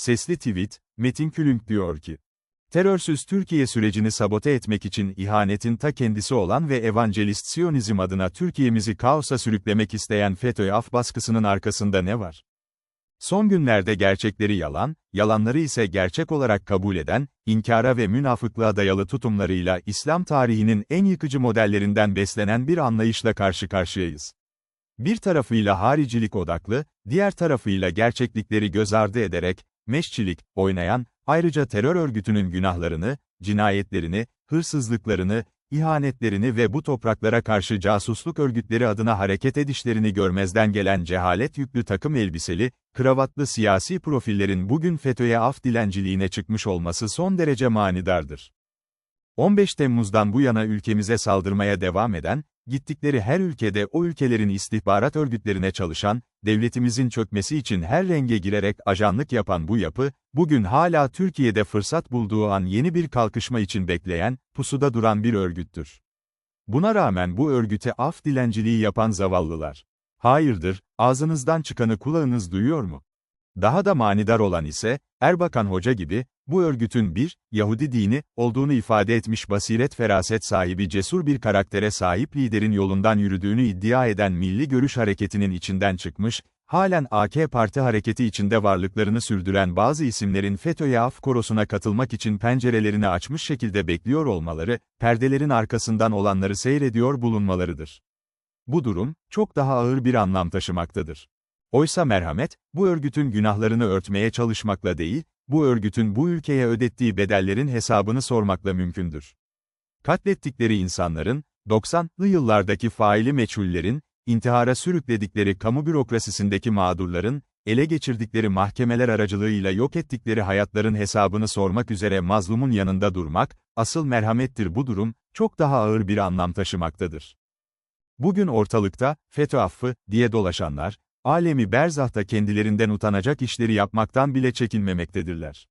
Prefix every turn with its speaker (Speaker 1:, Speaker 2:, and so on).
Speaker 1: Sesli tweet, Metin Külünk diyor ki, Terörsüz Türkiye sürecini sabote etmek için ihanetin ta kendisi olan ve evangelist Siyonizm adına Türkiye'mizi kaosa sürüklemek isteyen FETÖ af baskısının arkasında ne var? Son günlerde gerçekleri yalan, yalanları ise gerçek olarak kabul eden, inkara ve münafıklığa dayalı tutumlarıyla İslam tarihinin en yıkıcı modellerinden beslenen bir anlayışla karşı karşıyayız. Bir tarafıyla haricilik odaklı, diğer tarafıyla gerçeklikleri göz ardı ederek, meşçilik, oynayan, ayrıca terör örgütünün günahlarını, cinayetlerini, hırsızlıklarını, ihanetlerini ve bu topraklara karşı casusluk örgütleri adına hareket edişlerini görmezden gelen cehalet yüklü takım elbiseli, kravatlı siyasi profillerin bugün FETÖ'ye af dilenciliğine çıkmış olması son derece manidardır. 15 Temmuz'dan bu yana ülkemize saldırmaya devam eden, gittikleri her ülkede o ülkelerin istihbarat örgütlerine çalışan, devletimizin çökmesi için her renge girerek ajanlık yapan bu yapı, bugün hala Türkiye'de fırsat bulduğu an yeni bir kalkışma için bekleyen, pusuda duran bir örgüttür. Buna rağmen bu örgüte af dilenciliği yapan zavallılar. Hayırdır, ağzınızdan çıkanı kulağınız duyuyor mu? Daha da manidar olan ise, Erbakan Hoca gibi, bu örgütün bir, Yahudi dini, olduğunu ifade etmiş basiret feraset sahibi cesur bir karaktere sahip liderin yolundan yürüdüğünü iddia eden Milli Görüş Hareketi'nin içinden çıkmış, halen AK Parti hareketi içinde varlıklarını sürdüren bazı isimlerin FETÖ'ye af korosuna katılmak için pencerelerini açmış şekilde bekliyor olmaları, perdelerin arkasından olanları seyrediyor bulunmalarıdır. Bu durum, çok daha ağır bir anlam taşımaktadır. Oysa merhamet, bu örgütün günahlarını örtmeye çalışmakla değil, bu örgütün bu ülkeye ödettiği bedellerin hesabını sormakla mümkündür. Katlettikleri insanların, 90'lı yıllardaki faili meçhullerin, intihara sürükledikleri kamu bürokrasisindeki mağdurların, ele geçirdikleri mahkemeler aracılığıyla yok ettikleri hayatların hesabını sormak üzere mazlumun yanında durmak, asıl merhamettir bu durum, çok daha ağır bir anlam taşımaktadır. Bugün ortalıkta, FETÖ affı, diye dolaşanlar, alemi berzahta kendilerinden utanacak işleri yapmaktan bile çekinmemektedirler.